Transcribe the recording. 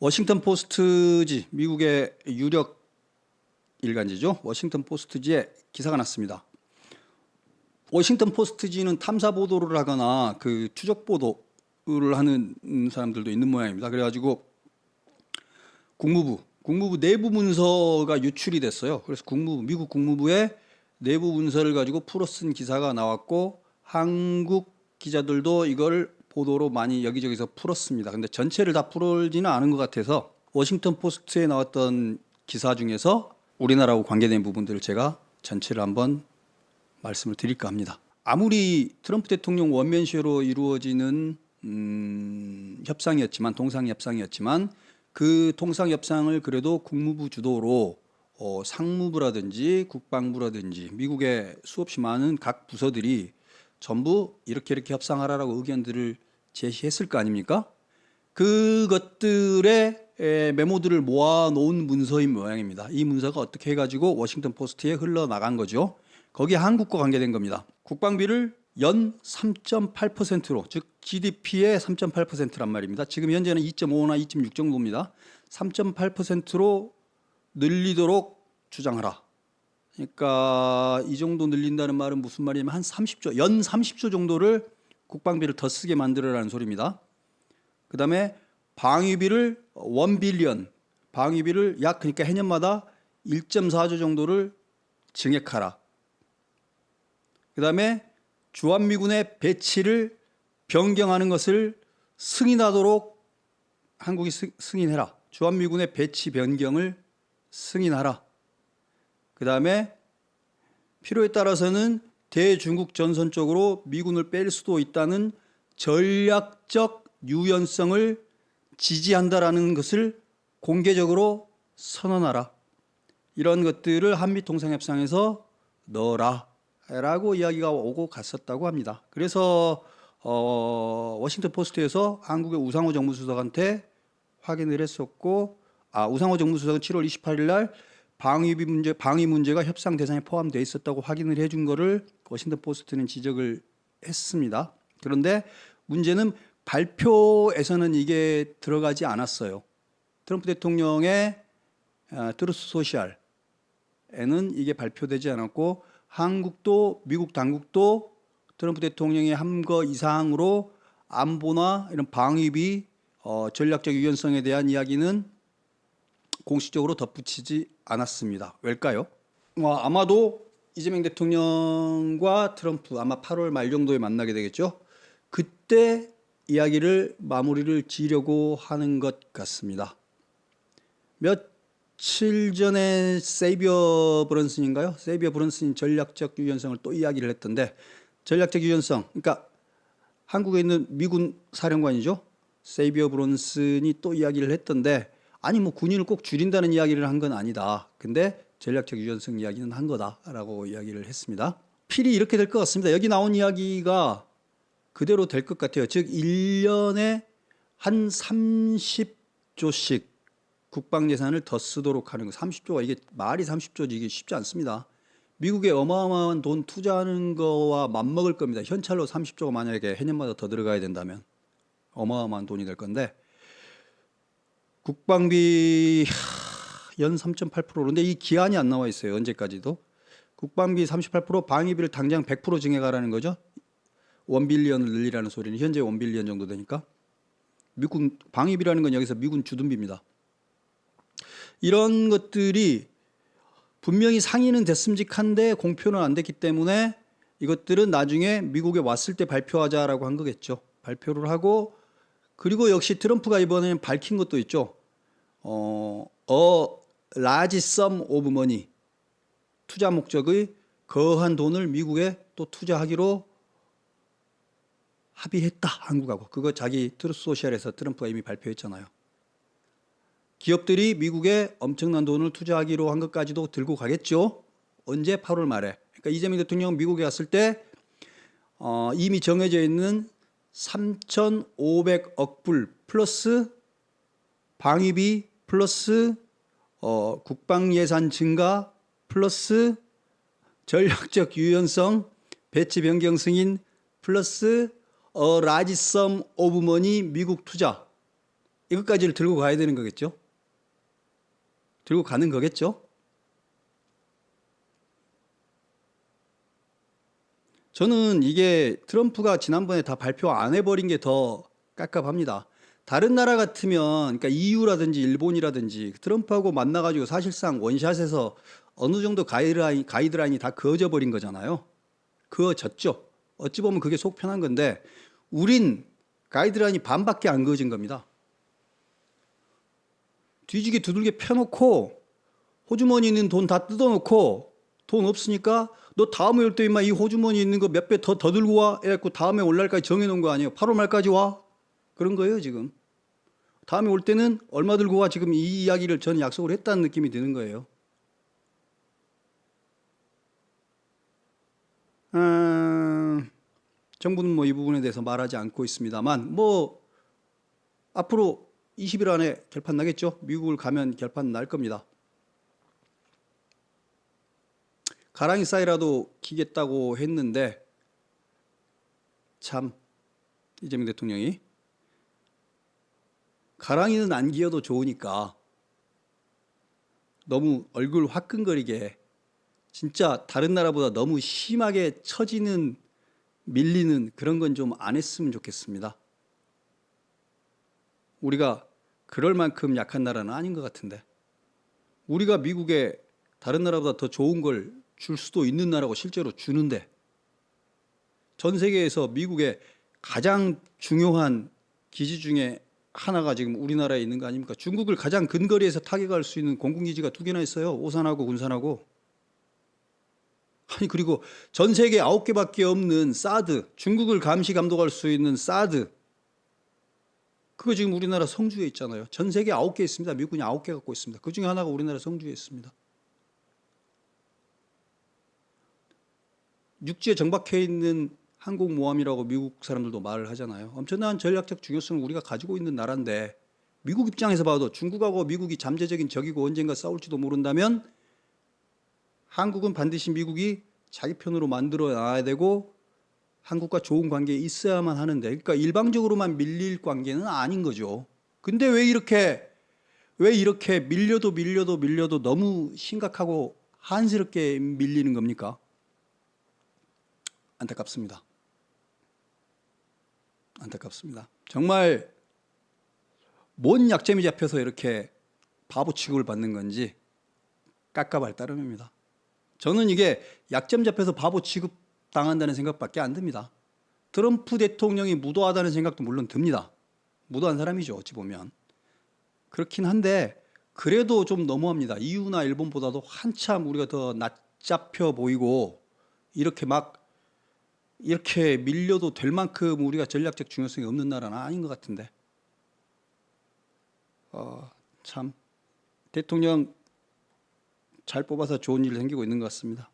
워싱턴 포스트지 미국의 유력 일간지죠. 워싱턴 포스트지에 기사가 났습니다. 워싱턴 포스트지는 탐사 보도를 하거나 그 추적 보도를 하는 사람들도 있는 모양입니다. 그래가지고 국무부 국무부 내부 문서가 유출이 됐어요. 그래서 국무부 미국 국무부의 내부 문서를 가지고 풀어 쓴 기사가 나왔고 한국 기자들도 이걸 보도로 많이 여기저기서 풀었습니다. 근데 전체를 다 풀지는 않은 것 같아서 워싱턴 포스트에 나왔던 기사 중에서 우리나라하고 관계된 부분들을 제가 전체를 한번 말씀을 드릴까 합니다. 아무리 트럼프 대통령 원맨쇼로 이루어지는 음, 협상이었지만 동상 협상이었지만 그 통상 협상을 그래도 국무부 주도로 어, 상무부라든지 국방부라든지 미국의 수없이 많은 각 부서들이 전부 이렇게 이렇게 협상하라라고 의견들을 제시했을 거 아닙니까? 그것들의 에, 메모들을 모아 놓은 문서인 모양입니다. 이 문서가 어떻게 해가지고 워싱턴 포스트에 흘러나간 거죠. 거기에 한국과 관계된 겁니다. 국방비를 연 3.8%로 즉 GDP의 3.8%란 말입니다. 지금 현재는 2.5나 2.6 정도입니다. 3.8%로 늘리도록 주장하라. 그러니까 이 정도 늘린다는 말은 무슨 말이냐면 한 30조, 연 30조 정도를 국방비를 더 쓰게 만들어라는 소리입니다. 그 다음에 방위비를 원 빌리언, 방위비를 약 그러니까 해년마다 1.4조 정도를 증액하라. 그 다음에 주한미군의 배치를 변경하는 것을 승인하도록 한국이 승- 승인해라. 주한미군의 배치 변경을 승인하라. 그 다음에 필요에 따라서는 대중국 전선 쪽으로 미군을 뺄 수도 있다는 전략적 유연성을 지지한다라는 것을 공개적으로 선언하라. 이런 것들을 한미 통상협상에서 넣어라 라고 이야기가 오고 갔었다고 합니다. 그래서 어, 워싱턴 포스트에서 한국의 우상호 정무수석한테 확인을 했었고, 아 우상호 정무수석은 7월 28일 날 방위비 문제, 방위 문제가 협상 대상에 포함되어 있었다고 확인을 해준 거를 워싱턴 포스트는 지적을 했습니다. 그런데 문제는 발표에서는 이게 들어가지 않았어요. 트럼프 대통령의 아, 트루스 소셜에는 이게 발표되지 않았고 한국도 미국 당국도 트럼프 대통령이 한거 이상으로 안보나 이런 방위비 어, 전략적 유연성에 대한 이야기는 공식적으로 덧붙이지 않았습니다. 왜일까요? 뭐 아마도 이재명 대통령과 트럼프 아마 8월 말 정도에 만나게 되겠죠. 그때 이야기를 마무리를 지려고 하는 것 같습니다. 며칠 전에 세이비어 브런슨인가요? 세이비어 브런슨이 전략적 유연성을 또 이야기를 했던데 전략적 유연성, 그러니까 한국에 있는 미군 사령관이죠. 세이비어 브론슨이 또 이야기를 했던데 아니 뭐 군인을 꼭 줄인다는 이야기를 한 건 아니다. 근데 전략적 유연성 이야기는 한 거다라고 이야기를 했습니다. 필히 이렇게 될 것 같습니다. 여기 나온 이야기가 그대로 될 것 같아요. 즉 1년에 한 30조씩 국방 예산을 더 쓰도록 하는 거. 30조가 이게 말이 30조지 이게 쉽지 않습니다. 미국에 어마어마한 돈 투자하는 거와 맞먹을 겁니다. 현찰로 30조가 만약에 해년마다 더 들어가야 된다면 어마어마한 돈이 될 건데 국방비 하, 연3.8% 그런데 이 기한이 안 나와 있어요. 언제까지도 국방비 38% 방위비를 당장 100% 증액하라는 거죠. 원빌리언을 늘리라는 소리는 현재 원빌리언 정도 되니까 미군 방위비라는 건 여기서 미군 주둔비입니다. 이런 것들이 분명히 상의는 됐음직한데 공표는 안 됐기 때문에 이것들은 나중에 미국에 왔을 때 발표하자라고 한 거겠죠. 발표를 하고 그리고 역시 트럼프가 이번에 밝힌 것도 있죠. 어, 어 large sum of money 투자 목적의 거한 돈을 미국에 또 투자하기로 합의했다 한국하고 그거 자기 트루스 소셜에서 트럼프가 이미 발표했잖아요. 기업들이 미국에 엄청난 돈을 투자하기로 한 것까지도 들고 가겠죠. 언제 8월 말에. 그러니까 이재명 대통령 미국에 갔을 때 어, 이미 정해져 있는 3,500억 불 플러스 방위비 플러스 어, 국방 예산 증가 플러스 전략적 유연성 배치 변경 승인 플러스 어 라지 썸 오브 머니 미국 투자 이것까지를 들고 가야 되는 거겠죠? 들고 가는 거겠죠? 저는 이게 트럼프가 지난번에 다 발표 안 해버린 게 더 깝깝합니다. 다른 나라 같으면, 그러니까 EU라든지 일본이라든지 트럼프하고 만나가지고 사실상 원샷에서 어느 정도 가이드라인, 가이드라인이 다 그어져 버린 거잖아요. 그어졌죠. 어찌 보면 그게 속 편한 건데, 우린 가이드라인이 반밖에 안 그어진 겁니다. 뒤지게 두들겨 펴놓고 호주머니 있는 돈 다 뜯어놓고 돈 없으니까 너 다음에 올때 임마 이 호주머니 있는 거 몇배더더 들고 와 해갖고 다음에 올 날까지 정해놓은 거 아니에요 8월 말까지 와 그런 거예요 지금 다음에 올 때는 얼마 들고 와 지금 이 이야기를 저는 약속을 했다는 느낌이 드는 거예요. 음, 정부는 뭐 이 부분에 대해서 말하지 않고 있습니다만 뭐 앞으로 20일 안에 결판 나겠죠? 미국을 가면 결판 날 겁니다. 가랑이 싸이라도 기겠다고 했는데 참 이재명 대통령이 가랑이는 안 기어도 좋으니까 너무 얼굴 화끈거리게 진짜 다른 나라보다 너무 심하게 처지는 밀리는 그런 건 좀 안 했으면 좋겠습니다. 우리가 그럴 만큼 약한 나라는 아닌 것 같은데 우리가 미국에 다른 나라보다 더 좋은 걸 줄 수도 있는 나라고 실제로 주는데 전 세계에서 미국의 가장 중요한 기지 중에 하나가 지금 우리나라에 있는 거 아닙니까? 중국을 가장 근거리에서 타격할 수 있는 공군기지가 두 개나 있어요. 오산하고 군산하고. 아니 그리고 전 세계 아홉 개밖에 없는 사드, 중국을 감시 감독할 수 있는 사드. 그거 지금 우리나라 성주에 있잖아요. 전 세계 아홉 개 있습니다. 미군이 아홉 개 갖고 있습니다. 그 중에 하나가 우리나라 성주에 있습니다. 육지에 정박해 있는 항공모함이라고 미국 사람들도 말을 하잖아요. 엄청난 전략적 중요성을 우리가 가지고 있는 나라인데 미국 입장에서 봐도 중국하고 미국이 잠재적인 적이고 언젠가 싸울지도 모른다면 한국은 반드시 미국이 자기 편으로 만들어 놔야 되고 한국과 좋은 관계에 있어야만 하는데 그러니까 일방적으로만 밀릴 관계는 아닌 거죠. 근데 왜 이렇게 왜 이렇게 밀려도 밀려도 밀려도 너무 심각하고 한스럽게 밀리는 겁니까? 안타깝습니다. 안타깝습니다. 정말 뭔 약점이 잡혀서 이렇게 바보 취급을 받는 건지 깝깝할 따름입니다. 저는 이게 약점 잡혀서 바보 취급 당한다는 생각밖에 안 듭니다. 트럼프 대통령이 무도하다는 생각도 물론 듭니다. 무도한 사람이죠, 어찌 보면. 그렇긴 한데 그래도 좀 너무합니다. EU나 일본보다도 한참 우리가 더 낯잡혀 보이고 이렇게 막 이렇게 밀려도 될 만큼 우리가 전략적 중요성이 없는 나라는 아닌 것 같은데. 어, 참 대통령 잘 뽑아서 좋은 일 생기고 있는 것 같습니다.